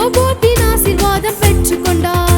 ரோபோட்டின் ஆசிர்வாதம் பெற்றுக்கொண்டார்.